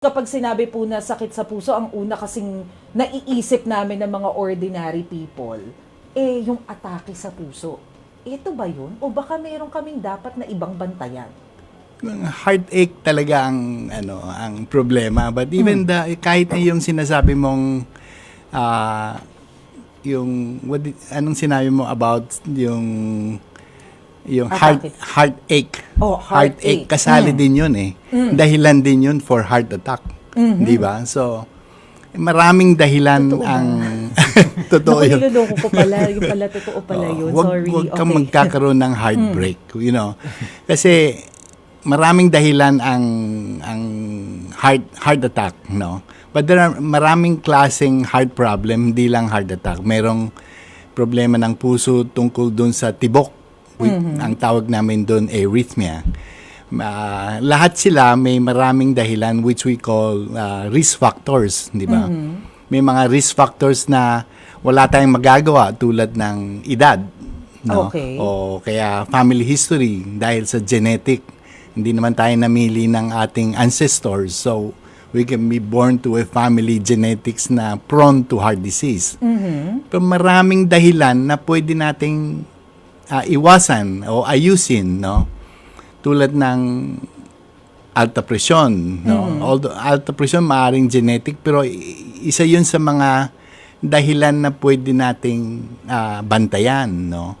Kapag sinabi po na sakit sa puso, ang una kasing naiisip namin ng mga ordinary people, eh yung atake sa puso. Ito ba yun? O baka meron kaming dapat na ibang bantayan? heartache talaga ang ano ang problema but even the kahit na yung sinasabi mong ah, yung what anong sinabi mo about yung yung heart Atake. heartache Oh, heartache. kasali Mm. din yun eh dahilan din yun for heart attack Mm-hmm. di ba so maraming dahilan Totoo ang totoo yun niloloko ko pala. Yung pala, totoo pala Oo, yun. wag, Sorry. wag kang okay. magkakaroon ng heartbreak, you know. Kasi maraming dahilan ang ang heart heart attack, no. But there are maraming klaseng heart problem, hindi lang heart attack. Merong problema ng puso tungkol dun sa tibok. With, Ang tawag namin doon arrhythmia. Ah, lahat sila may maraming dahilan which we call ah, risk factors, di ba? May mga risk factors na wala tayong magagawa tulad ng edad, no? Okay. O kaya family history dahil sa genetic. Hindi naman tayo namili ng ating ancestors. So, we can be born to a family genetics na prone to heart disease. Pero maraming dahilan na pwede nating ah, iwasan o ayusin, no? Tulad ng alta presyon, no? Although alta presyon maaring genetic pero isa 'yun sa mga dahilan na pwede nating ah, bantayan, no?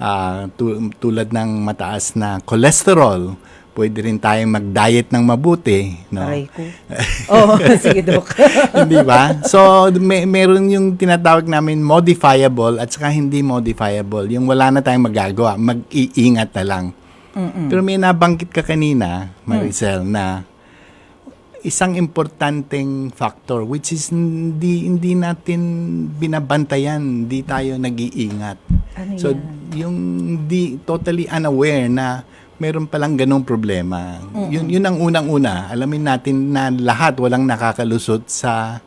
Ah, tu- tulad ng mataas na cholesterol, pwede rin tayong mag-diet ng mabuti, no? Aray ko. Oo, sige, Dok. Hindi ba? So, may, meron yung tinatawag namin modifiable at saka hindi modifiable. Yung wala na tayong magagawa, mag-iingat na lang. Pero may nabanggit ka kanina, Maricel, na isang importanteng factor which is hindi hindi natin binabantayan, hindi tayo nag-iingat. Ano so, yan? yung di totally unaware na meron palang ganong problema. Yun yun ang unang-una. Alamin natin na lahat walang nakakalusot sa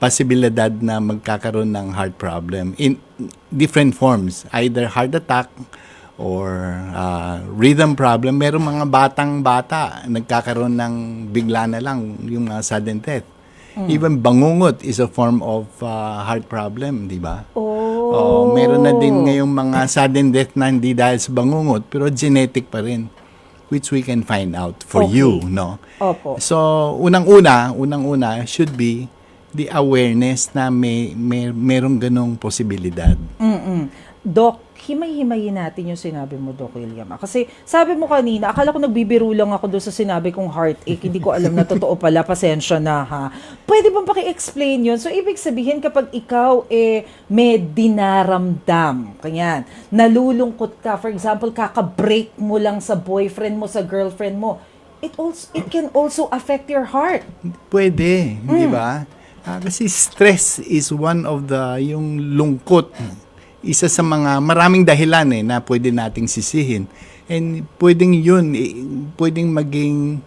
posibilidad na magkakaroon ng heart problem in different forms, either heart attack or uh, rhythm problem. Meron mga batang bata nagkakaroon ng bigla na lang yung mga sudden death. Even bangungot is a form of uh, heart problem, di ba? Oh. Oo, meron na din ngayong mga sudden death na hindi dahil sa bangungot, pero genetic pa rin, which we can find out for Okay. you, no? Opo. So, unang-una, unang-una should be the awareness na may, may merong ganong posibilidad. Mm-mm. Doc, himay-himayin natin yung sinabi mo, Doc William. ah. Kasi sabi mo kanina, akala ko nagbibiro lang ako doon sa sinabi kong heartache. Hindi ko alam na totoo pala. Pasensya na ha. Pwede bang paki-explain yun? So, ibig sabihin kapag ikaw eh may dinaramdam, kanyan, nalulungkot ka, for example, kaka-break mo lang sa boyfriend mo, sa girlfriend mo, it also it can also affect your heart. Pwede, di ba? Ah, kasi stress is one of the, yung lungkot, isa sa mga maraming dahilan eh na pwede nating sisihin. And pwedeng yun, eh, pwedeng maging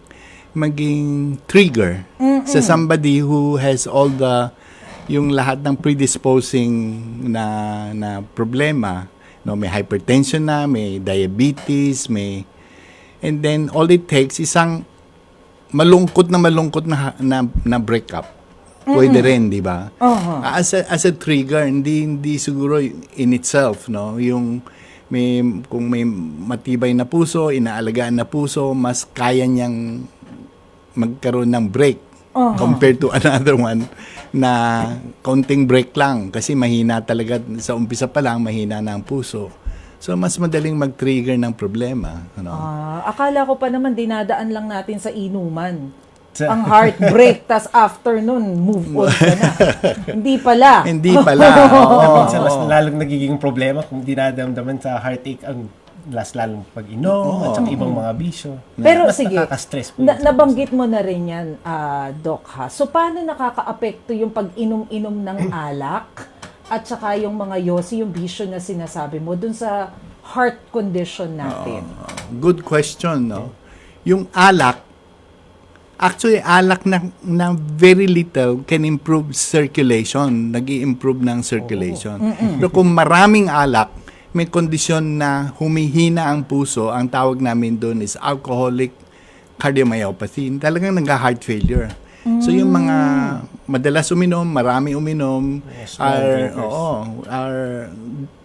maging trigger sa somebody who has all the yung lahat ng predisposing na na problema no may hypertension na may diabetes may and then all it takes isang malungkot na malungkot na na, na breakup. Pwede rin, di ba? Aha. As a, as a trigger, hindi hindi siguro in itself, no? Yung may kung may matibay na puso, inaalagaan na puso, mas kaya niyang magkaroon ng break Aha. compared to another one na konting break lang kasi mahina talaga sa umpisa pa lang mahina na ang puso. So mas madaling mag-trigger ng problema, ano? Ah, akala ko pa naman dinadaan lang natin sa inuman. Ang heartbreak, tas after nun, move on ka na. Hindi pala. Hindi pala. Oo. Minsan mas lalong nagiging problema kung dinadamdaman sa heartache ang las lalong pag-inom at saka ibang mga bisyo. Pero Mas sige, nakaka-stress po na- yun nabanggit mo na rin yan, ah, Doc, ha? So, paano nakaka-apekto yung pag-inom-inom ng alak at saka yung mga yosi, yung bisyo na sinasabi mo dun sa heart condition natin? Good question, no? Yung alak, actually alak na, na very little can improve circulation, nag improve ng circulation. Pero kung maraming alak, may kondisyon na humihina ang puso, ang tawag namin doon is alcoholic cardiomyopathy, talagang nagka-heart failure. So yung mga madalas uminom, marami uminom, strong are, drinkers. oo, are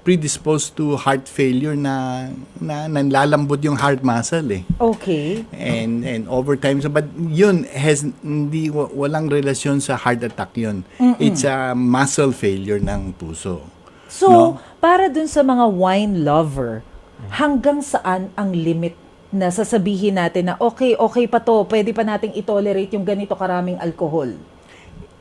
predisposed to heart failure na, na nanlalambot yung heart muscle eh. Okay. And and over time so but yun has hindi wa- walang relasyon sa heart attack yun. It's a muscle failure ng puso. So, No? para dun sa mga wine lover, hanggang saan ang limit na sasabihin natin na okay, okay pa to, pwede pa nating itolerate yung ganito karaming alcohol?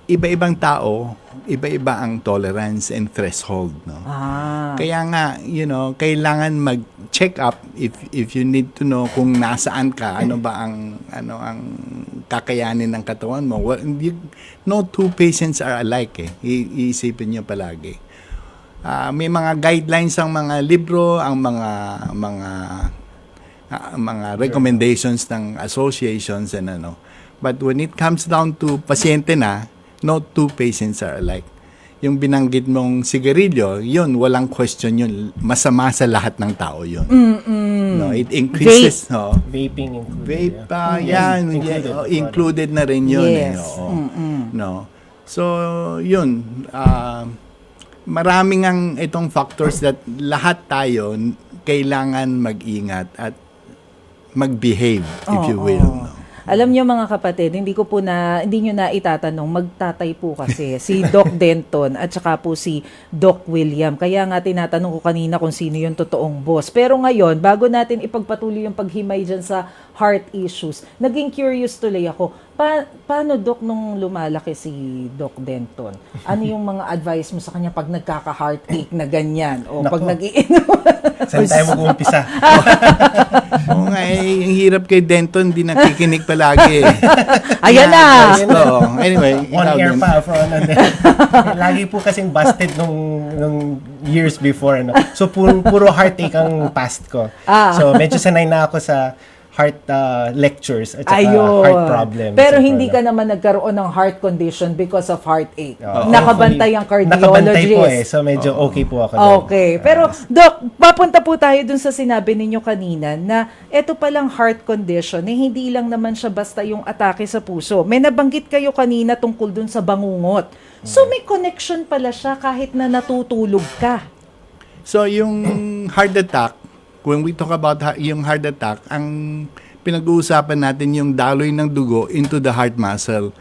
Iba-ibang tao, iba-iba ang tolerance and threshold, no. Ah. Kaya nga, you know, kailangan mag-check up if if you need to know kung nasaan ka, ano ba ang ano ang kakayanin ng katawan mo. Well, you, no two patients are alike eh. I- iisipin niyo palagi. Ah, may mga guidelines ang mga libro, ang mga mga ah, mga recommendations ng associations and ano. But when it comes down to pasyente na, no two patients are alike. Yung binanggit mong sigarilyo, yun, walang question yun. Masama sa lahat ng tao yun. No, it increases, no, Vaping included. Vape yeah. Yes, yan, included. yeah, oh, included na rin yun. Yes. Eh, oo. No. So, yun. ah, maraming ang itong factors that lahat tayo kailangan mag-ingat at mag-behave, if you will. No? Alam niyo mga kapatid, hindi ko po na hindi niyo na itatanong, magtatay po kasi si Doc Denton at saka po si Doc William. Kaya nga tinatanong ko kanina kung sino yung totoong boss. Pero ngayon, bago natin ipagpatuloy yung paghimay dyan sa heart issues, naging curious tuloy ako. Pa- paano Doc nung lumalaki si Doc Denton? Ano yung mga advice mo sa kanya pag nagkaka-heartache na ganyan? O pag Nako. nag-iinom? Saan tayo mag-uumpisa? Oo nga, eh, yung hirap kay Denton, hindi nakikinig palagi. eh. Ayan na! So, anyway, On ikaw air din. pa for ano. Lagi po kasing busted nung nung years before ano. So puro, puro heartache ang past ko. Ah. So medyo sanay na ako sa heart uh, lectures at saka Ayun. heart problems. Pero hindi ka naman nagkaroon ng heart condition because of heartache. Oo. Nakabantay ang cardiologist. Nakabantay po eh. So medyo okay po ako doon. Okay. Pero, Doc, papunta po tayo dun sa sinabi ninyo kanina na eto palang heart condition, eh, hindi lang naman siya basta yung atake sa puso. May nabanggit kayo kanina tungkol dun sa bangungot. So, may connection pala siya kahit na natutulog ka. So, yung heart attack, when we talk about ha- yung heart attack, ang pinag-uusapan natin yung daloy ng dugo into the heart muscle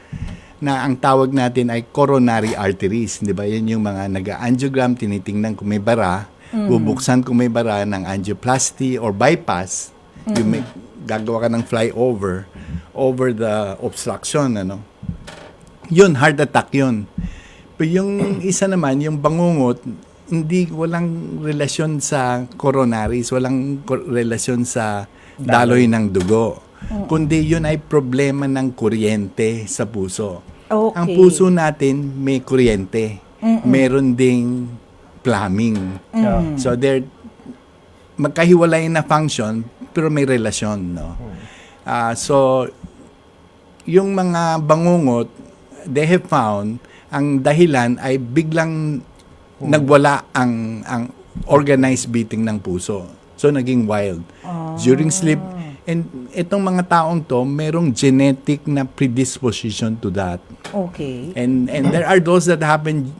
na ang tawag natin ay coronary arteries. Di ba? Yan yung mga nag-angiogram, tinitingnan kung may bara, bubuksan kung may bara ng angioplasty or bypass. Yung may, gagawa ka ng flyover over the obstruction. Ano? Yun, heart attack yun. Pero yung isa naman, yung bangungot, hindi, walang relasyon sa coronaries, walang ko- relasyon sa daloy ng dugo. Kundi yun ay problema ng kuryente sa puso. Okay. Ang puso natin may kuryente. Meron ding plumbing. Yeah. So they're magkahiwalay na function pero may relasyon, no. Ah, so yung mga bangungot, they have found ang dahilan ay biglang nagwala ang ang organized beating ng puso. So naging wild. During sleep and itong mga taong to merong genetic na predisposition to that. Okay. And and there are those that happen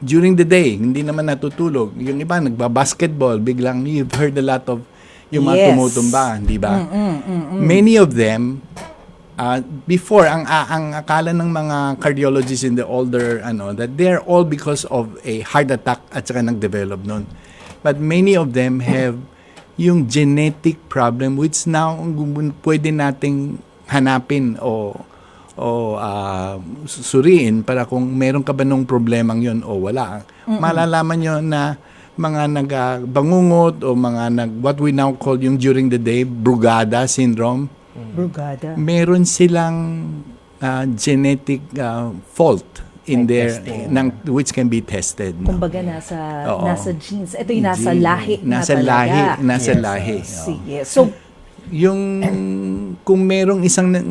during the day, hindi naman natutulog. Yung iba nagba-basketball, biglang you've heard a lot of yung mga Yes. tumutumba, di ba? Many of them uh, before ang a- ang akala ng mga cardiologists in the older ano that they're all because of a heart attack at saka nag-develop nun. But many of them have yung genetic problem which now pwede nating hanapin o o ah, suriin para kung meron ka ba nung problemang yon o wala. Malalaman nyo na mga nagbangungot o mga nag what we now call yung during the day brugada syndrome Brugada. meron silang ah, genetic ah, fault in May their testing. ng which can be tested no? Kumbaga nasa Oo. nasa genes. Ito yung nasa Gene. lahi na nasa talaga. lahi nasa Yes, lahi ah, oo. Sige. So, yung kung merong isang na-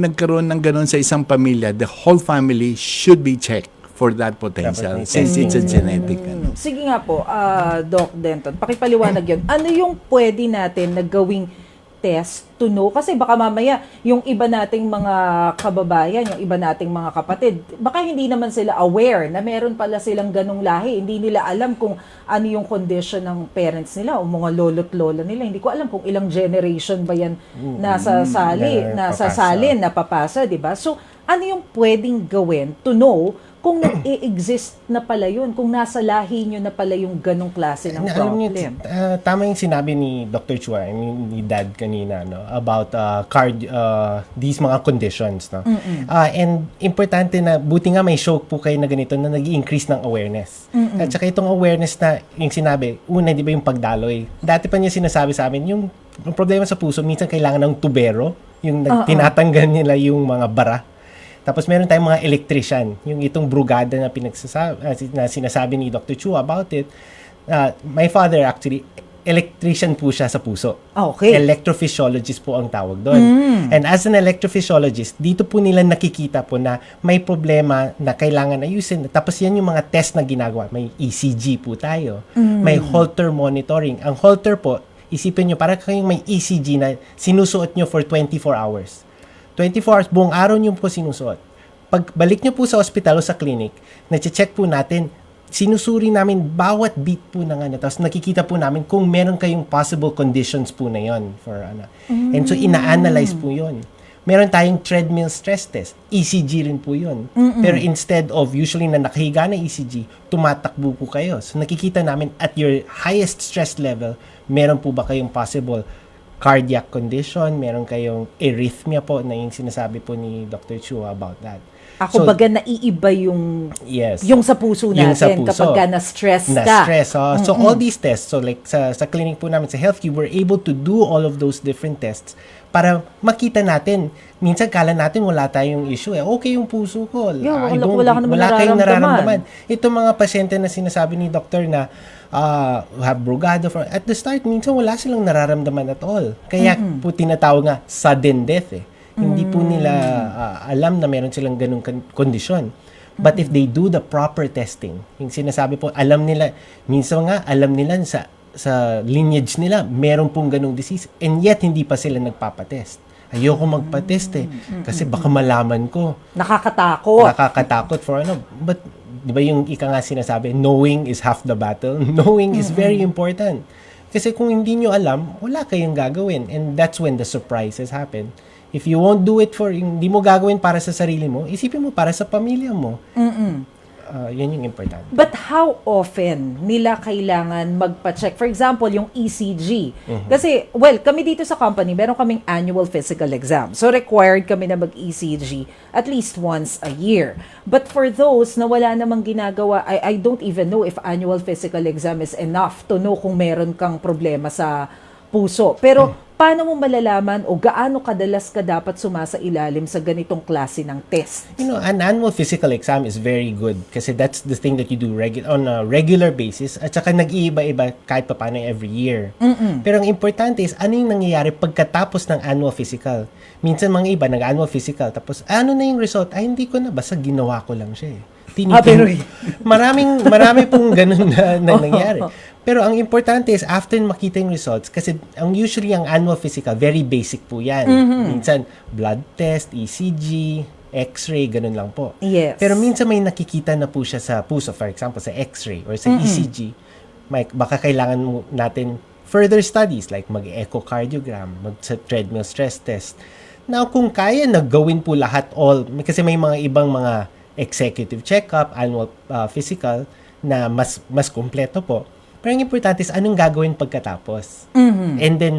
nagkaroon ng ganun sa isang pamilya the whole family should be checked for that potential Dapat since it's a genetic ano. Sige nga po, ah, Doc Denton, pakipaliwanag yun. Ano yung pwede natin na gawing test to know? Kasi baka mamaya, yung iba nating mga kababayan, yung iba nating mga kapatid, baka hindi naman sila aware na meron pala silang ganong lahi. Hindi nila alam kung ano yung condition ng parents nila o mga lolo't lola nila. Hindi ko alam kung ilang generation ba yan nasa sali, na nasa salin, napapasa, di ba? So, ano yung pwedeng gawin to know kung nag-exist na pala yun, kung nasa lahi nyo na pala yung ganong klase ng Na- alam niyo, problem. uh, tama yung sinabi ni Dr. Chua, I mean, ni Dad kanina, no, about uh, card, uh, these mga conditions, no. Uh, and importante na, buti nga may show po kayo na ganito na nag increase ng awareness. At saka itong awareness na, yung sinabi, una, di ba yung pagdaloy? Dati pa niya sinasabi sa amin, yung, yung problema sa puso, minsan kailangan ng tubero, yung nag- tinatanggal nila yung mga bara. Tapos meron tayong mga electrician, yung itong brugada na pinagsasabi na sinasabi ni Dr. Chu about it. Uh, my father actually electrician po siya sa puso. Okay. Electrophysiologist po ang tawag doon. And as an electrophysiologist, dito po nila nakikita po na may problema na kailangan ayusin. Tapos yan yung mga test na ginagawa. May ECG po tayo. May Holter monitoring. Ang Holter po, isipin nyo, para kayong may ECG na sinusuot nyo for 24 hours. 24 hours, buong araw nyo po sinusuot. Pagbalik nyo po sa hospital o sa clinic, na-check po natin, sinusuri namin bawat beat po ng ano. Tapos nakikita po namin kung meron kayong possible conditions po na yon for ano. And so, ina-analyze po yon meron tayong treadmill stress test. ECG rin po yun. Pero instead of usually na nakahiga na ECG, tumatakbo po kayo. So nakikita namin at your highest stress level, meron po ba kayong possible cardiac condition, meron kayong arrhythmia po na yung sinasabi po ni Dr. Chua about that. Ako So, baga naiiba yung Yes. yung sa puso natin Yung sa puso. kapag ka na-stress na ka. stress. oh. So all these tests, so like sa sa clinic po namin sa HealthQ, we're able to do all of those different tests para makita natin. Minsan kala natin wala tayong issue eh. Okay yung puso ko. Yeah, I wala- don't- wala ka naman kayong nararamdaman. Itong mga pasyente na sinasabi ni doktor na uh, have brugado for at the start minsan wala silang nararamdaman at all. Kaya po tinatawag nga sudden death eh. Hindi po nila ah, alam na meron silang ganung kondisyon. But if they do the proper testing, yung sinasabi po, alam nila, minsan nga, alam nila sa, sa lineage nila, meron pong ganung disease, and yet hindi pa sila nagpapatest. Ayoko magpatest eh, kasi baka malaman ko. Nakakatakot. Nakakatakot for ano. But, di ba yung ika nga sinasabi, knowing is half the battle. Knowing is very important. Kasi kung hindi nyo alam, wala kayong gagawin. And that's when the surprises happen. If you won't do it for, hindi mo gagawin para sa sarili mo, isipin mo para sa pamilya mo. Uh, yan yung important. But how often nila kailangan magpa-check? For example, yung ECG. Kasi, well, kami dito sa company, meron kaming annual physical exam. So, required kami na mag-ECG at least once a year. But for those na wala namang ginagawa, I, I don't even know if annual physical exam is enough to know kung meron kang problema sa puso. Pero, paano mo malalaman o gaano kadalas ka dapat sumasa ilalim sa ganitong klase ng test? You know, an annual physical exam is very good kasi that's the thing that you do regu- on a regular basis at saka nag-iiba-iba kahit pa paano every year. Pero ang importante is ano yung nangyayari pagkatapos ng annual physical. Minsan mga iba nag-annual physical tapos ano na yung result? Ay hindi ko na basta ginawa ko lang siya eh. Ah, pero- maraming marami pong ganun na, na nangyari. Pero ang importante is after makita yung results kasi ang usually ang annual physical very basic po 'yan. Minsan blood test, ECG, X-ray, ganun lang po. Yes. Pero minsan may nakikita na po siya sa puso, for example, sa X-ray or sa ECG. May, baka kailangan mo natin further studies like mag-echocardiogram, mag sa treadmill stress test. Now, kung kaya naggawin po lahat all, kasi may mga ibang mga executive check-up, annual uh, physical, na mas mas kompleto po. Pero ang importante is anong gagawin pagkatapos. And then,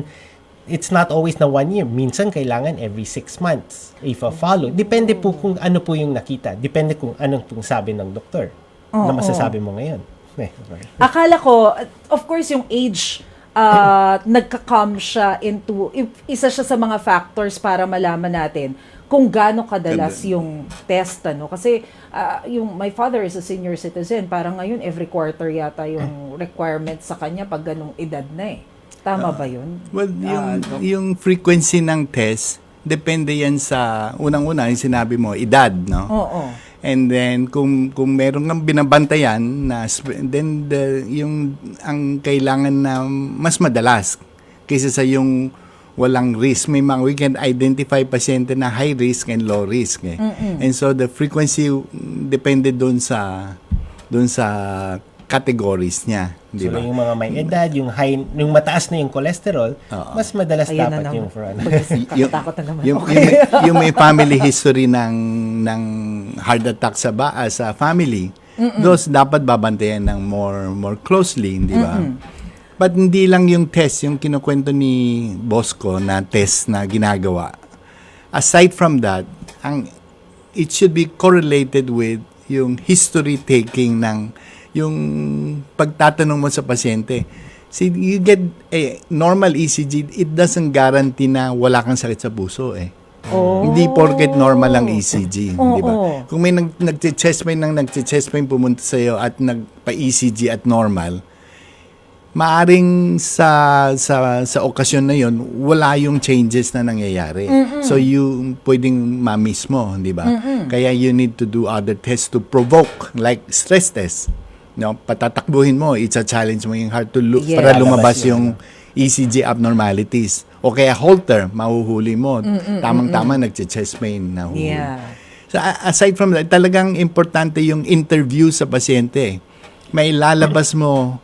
it's not always na one year. Minsan, kailangan every six months. If a follow. Depende po kung ano po yung nakita. Depende kung anong pong sabi ng doktor na masasabi mo ngayon. Eh. Akala ko, of course, yung age, uh, nagka-come siya into, if- isa siya sa mga factors para malaman natin kung gaano kadalas yung test, ano. Kasi, uh, yung, my father is a senior citizen, parang ngayon, every quarter yata yung requirement sa kanya pag ganong edad na eh. Tama ba yun? Well, yung, yung frequency ng test, depende yan sa, unang-una, yung sinabi mo, edad, no? Oo. And then kung kung meron kang binabantayan na then the, yung ang kailangan na mas madalas kaysa sa yung walang risk. May mga, we can identify pasyente na high risk and low risk. Eh. And so the frequency mm, depende doon sa doon sa categories niya, di So, ba? yung mga may edad, yung high, yung mataas na yung cholesterol, Oo. mas madalas Ayan na dapat naman. yung for ano. yung, na naman. yung, Okay. yung, may, yung may family history ng ng heart attack sa ba ah, sa family, those dapat babantayan ng more more closely, di ba? But hindi lang yung test, yung kinukwento ni Bosco na test na ginagawa. Aside from that, ang it should be correlated with yung history taking ng yung pagtatanong mo sa pasyente. See, you get a normal ECG, it doesn't guarantee na wala kang sakit sa puso eh. Oh. Hindi porket normal ang ECG, Oo. di ba? Kung may nag nagche-chest pain nang nagche-chest pain pumunta sa iyo at nagpa-ECG at normal, maaring sa sa sa okasyon na yon wala yung changes na nangyayari. So you pwedeng ma-miss mo, di ba? Kaya you need to do other tests to provoke like stress test. No, patatakbuhin mo, it's a challenge mo yung heart to lu- Yes. para lumabas yung ECG abnormalities. O kaya halter, mahuhuli mo. Tamang-tama nagche-chest pain na Yeah. So, aside from that, talagang importante yung interview sa pasyente. May lalabas mo,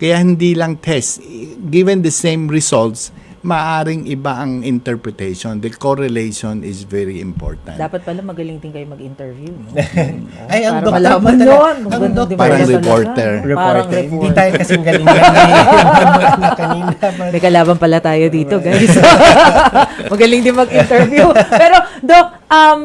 kaya hindi lang test. Given the same results, maaring iba ang interpretation. The correlation is very important. Dapat pala magaling din kayo mag-interview. No? Ay, ang Para doktor malaman yun. ang doktor-? Parang reporter. Parang Reporter. Hindi tayo kasing galing yan na kanina. May kalaban pala tayo dito, guys. Magaling din mag-interview. Pero, Doc, um,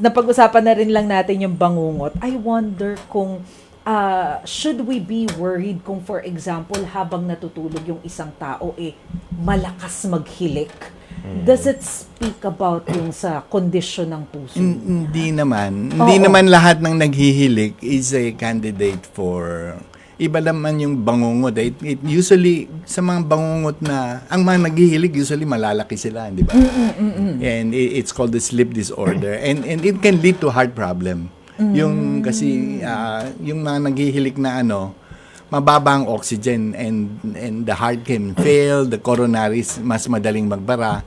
napag-usapan na rin lang natin yung bangungot. I wonder kung uh, should we be worried kung for example, habang natutulog yung isang tao, eh, malakas maghilik? Does it speak about yung sa kondisyon ng puso? Hin- Hindi naman. Hindi Oo. naman lahat ng naghihilik is a candidate for iba naman yung bangungot. It, it usually, sa mga bangungot na, ang mga naghihilig, usually malalaki sila, di ba? And i- it's called the sleep disorder. And, and it can lead to heart problem. Yung kasi, ah, yung mga naghihilik na ano, mababa ang oxygen and and the heart can fail, the coronaries mas madaling magbara.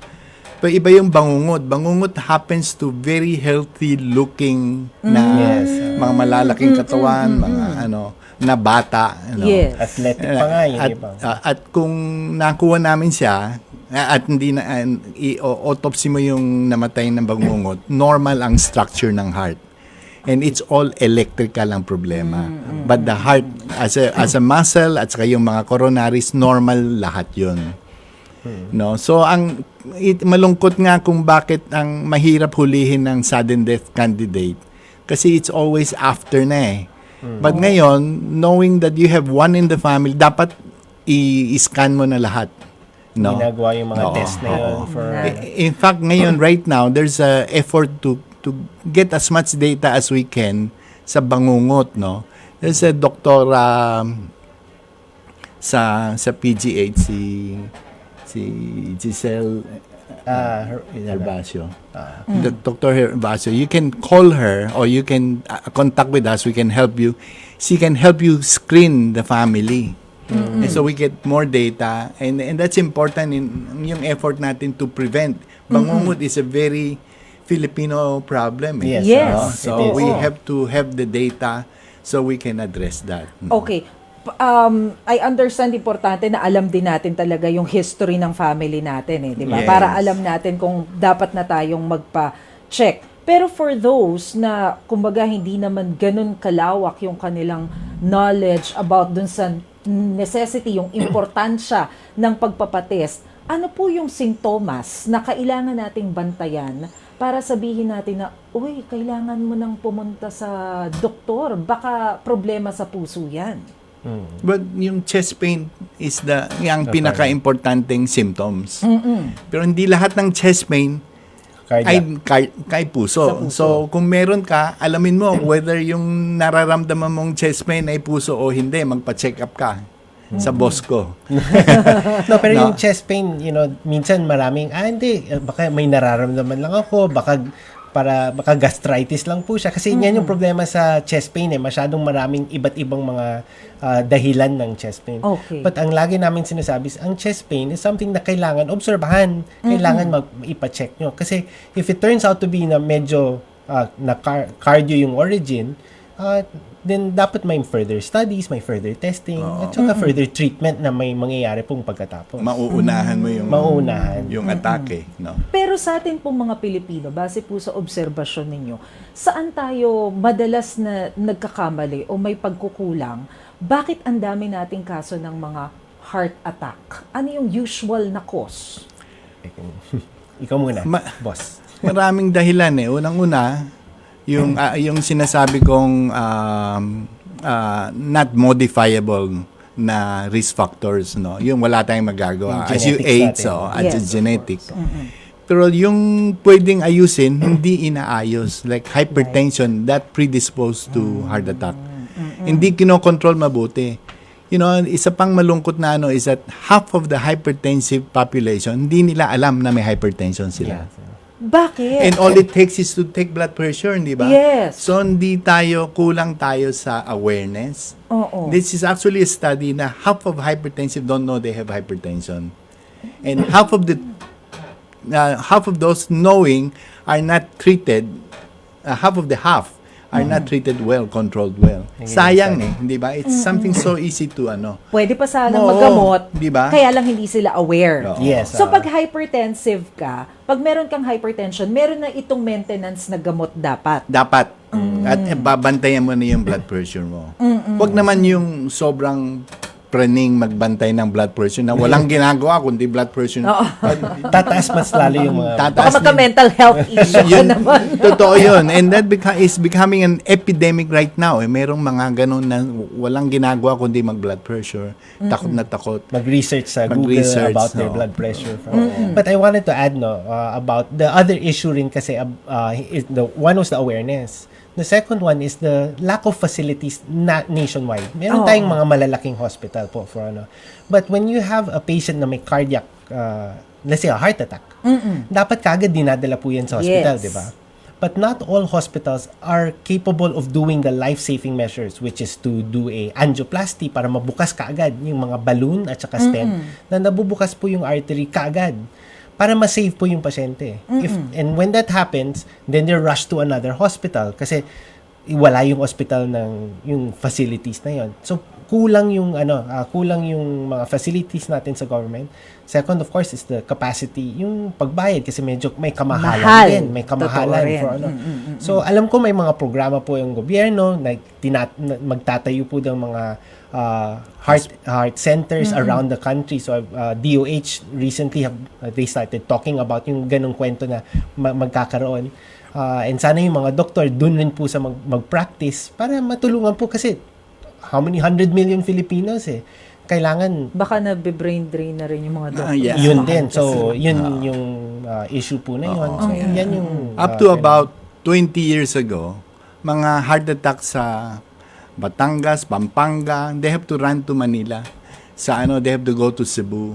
Pero iba yung bangungot. Bangungot happens to very healthy looking na Yes. mga malalaking katawan, mga ano, na bata. Ano. Yes. Athletic pa nga yun, At, di ba? ah, at kung nakuha namin siya, ah, at hindi na, ah, i-autopsy mo yung namatay ng bangungot, normal ang structure ng heart. And it's all electrical ang problema. But the heart, as a, as a muscle, at saka yung mga coronaries, normal lahat yun. No? So, ang it, malungkot nga kung bakit ang mahirap hulihin ng sudden death candidate. Kasi it's always after na eh. But ngayon, knowing that you have one in the family, dapat i-scan mo na lahat. No? Ginagawa yung mga Oo. test na yun for... In fact, ngayon, right now, there's a effort to to get as much data as we can sa bangungot, no? There's a doctor um, sa sa PGH si si Giselle Ah, her- Herbacio. The Dr. Herbacio, you can call her or you can uh, contact with us. We can help you. She can help you screen the family. And so we get more data and and that's important in yung effort natin to prevent. Bangungot is a very Filipino problem. eh. Yes, Yes. No? uh, So it is. we Oo. have to have the data so we can address that. Okay. P- Um, I understand importante na alam din natin talaga yung history ng family natin eh, 'di ba? Yes. Para alam natin kung dapat na tayong magpa-check. Pero for those na kumbaga hindi naman ganun kalawak yung kanilang knowledge about dun sa necessity, yung importansya ng pagpapatest, ano po yung sintomas na kailangan nating bantayan para sabihin natin na, uy, kailangan mo nang pumunta sa doktor, baka problema sa puso yan. But yung chest pain is the yung pinaka-importanting symptoms. Pero hindi lahat ng chest pain Cardiac. ay kay, kay puso. Puso. So kung meron ka, alamin mo whether yung nararamdaman mong chest pain ay puso o hindi, magpa-check up ka sa Bosco. No, pero No. yung chest pain, you know, minsan maraming, ah, hindi, eh, baka may nararamdaman lang ako, baka para maka-gastritis lang po siya. Kasi yan yung problema sa chest pain eh. Masyadong maraming iba't ibang mga ah, dahilan ng chest pain. Okay. But ang lagi namin sinasabi is, ang chest pain is something na kailangan obserbahan. Kailangan mag ipa-check nyo. Kasi if it turns out to be na medyo ah, na car- cardio yung origin, ah, then dapat may further studies, may further testing, at saka further treatment na may mangyayari pong pagkatapos. Mauunahan mo yung Mauunahan. yung atake, no? Pero sa atin pong mga Pilipino, base po sa obserbasyon ninyo, saan tayo madalas na nagkakamali o may pagkukulang? Bakit ang dami nating kaso ng mga heart attack? Ano yung usual na cause? Ikaw muna, Ma- boss. Maraming dahilan eh. Unang-una, yung ah, yung sinasabi kong um, ah, not modifiable na risk factors, no? Yung wala tayong magagawa. Yung As you age, so, as Yes, genetic. Pero yung pwedeng ayusin, hindi inaayos. Like hypertension, that predisposed to heart attack. Hindi kinokontrol mabuti. You know, isa pang malungkot na ano is that half of the hypertensive population, hindi nila alam na may hypertension sila. Bakit? And all it takes is to take blood pressure, di ba? Yes. So, hindi tayo, kulang tayo sa awareness. Oo. This is actually a study na half of hypertensive don't know they have hypertension. And half of the, uh, half of those knowing are not treated, uh, half of the half are not treated well, controlled well. Sayang eh, di ba? It's something so easy to ano. Pwede pa sanang Oo, maggamot, di ba? kaya lang hindi sila aware. Oo. Yes. So ah. pag hypertensive ka, pag meron kang hypertension, meron na itong maintenance na gamot dapat. Dapat. At eh, babantayan mo na yung blood pressure mo. Huwag naman yung sobrang praning magbantay ng blood pressure na walang ginagawa kundi blood pressure. tataas mas lalo yung mga... Baka Tataas din. magka-mental health issue ka yun, naman. totoo yun. And that beca- is becoming an epidemic right now. Eh. Merong mga ganun na walang ginagawa kundi mag-blood pressure. Takot na takot. mag-research sa Google Mag-research, about their no. blood pressure. But I wanted to add no uh, about the other issue rin kasi uh, uh, is the one was the awareness. The second one is the lack of facilities na nationwide. Meron Oo. tayong mga malalaking hospital po for ano. But when you have a patient na may cardiac uh, let's say a heart attack, dapat kagad dinadala po yan sa hospital, Yes. di ba? But not all hospitals are capable of doing the life-saving measures which is to do a angioplasty para mabukas kaagad yung mga balloon at saka stent na nabubukas po yung artery kaagad para ma-save po yung pasyente. If, and when that happens, then they're rushed to another hospital kasi wala yung hospital ng yung facilities na yon. So kulang yung ano, ah, kulang yung mga facilities natin sa government. Second of course is the capacity, yung pagbayad kasi medyo may kamahalan Mahal. din, may kamahalan Totoo rin. for ano. So alam ko may mga programa po yung gobyerno na, tinat- na magtatayo po ng mga ah, heart heart centers around the country. So uh, DOH recently have, uh, they started talking about yung ganong kwento na ma- magkakaroon. Ah, and sana yung mga doktor dun rin po sa mag- mag-practice para matulungan po kasi how many hundred million Filipinos eh. Kailangan Baka na brain drain na rin yung mga doctors. Ah, yeah. yun din. So, yun yung uh, issue po na yun. So, yan yung... Up uh, to about 20 years ago, mga heart attack sa Batangas, Pampanga, they have to run to Manila. Sa ano, they have to go to Cebu.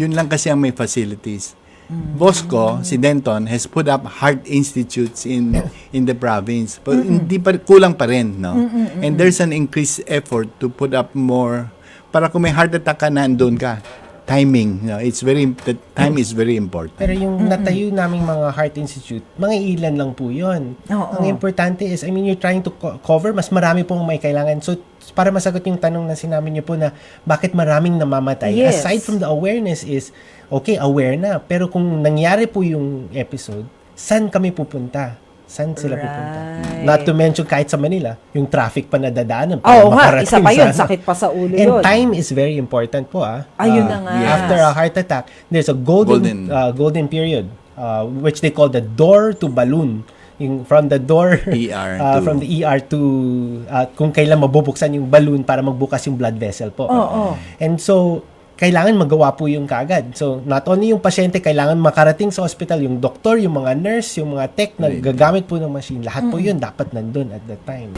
Yun lang kasi ang may facilities. Bosco, si Denton, has put up heart institutes in in the province. But hindi pa, kulang pa rin, no? And there's an increased effort to put up more para kung may heart attack ka, nandun ka. Timing, no? it's very, the time is very important. Pero yung natayo naming mga heart institute, mga ilan lang po yun. Oo. Ang importante is, I mean, you're trying to co- cover, mas marami pong may kailangan. So, para masagot yung tanong na sinabi niyo po na bakit maraming namamatay, Yes. aside from the awareness is, okay, aware na. Pero kung nangyari po yung episode, saan kami pupunta? Saan sila pupunta? Right. Not to mention kahit sa Manila, yung traffic pa na dadaanan. Oo nga, makarating isa pa yun. sa- Sakit pa sa ulo And yun. time is very important po ah. Ayun Ah, na nga. yes. After a heart attack, there's a golden Golden. golden, golden period uh, which they call the door to balloon. Yung from the door ER uh, from the ER to uh, kung kailan mabubuksan yung balloon para magbukas yung blood vessel po. Oo. And so kailangan magawa po yung kaagad. So, not only yung pasyente, kailangan makarating sa hospital, yung doktor, yung mga nurse, yung mga tech na gagamit po ng machine, lahat po yun dapat nandun at that time.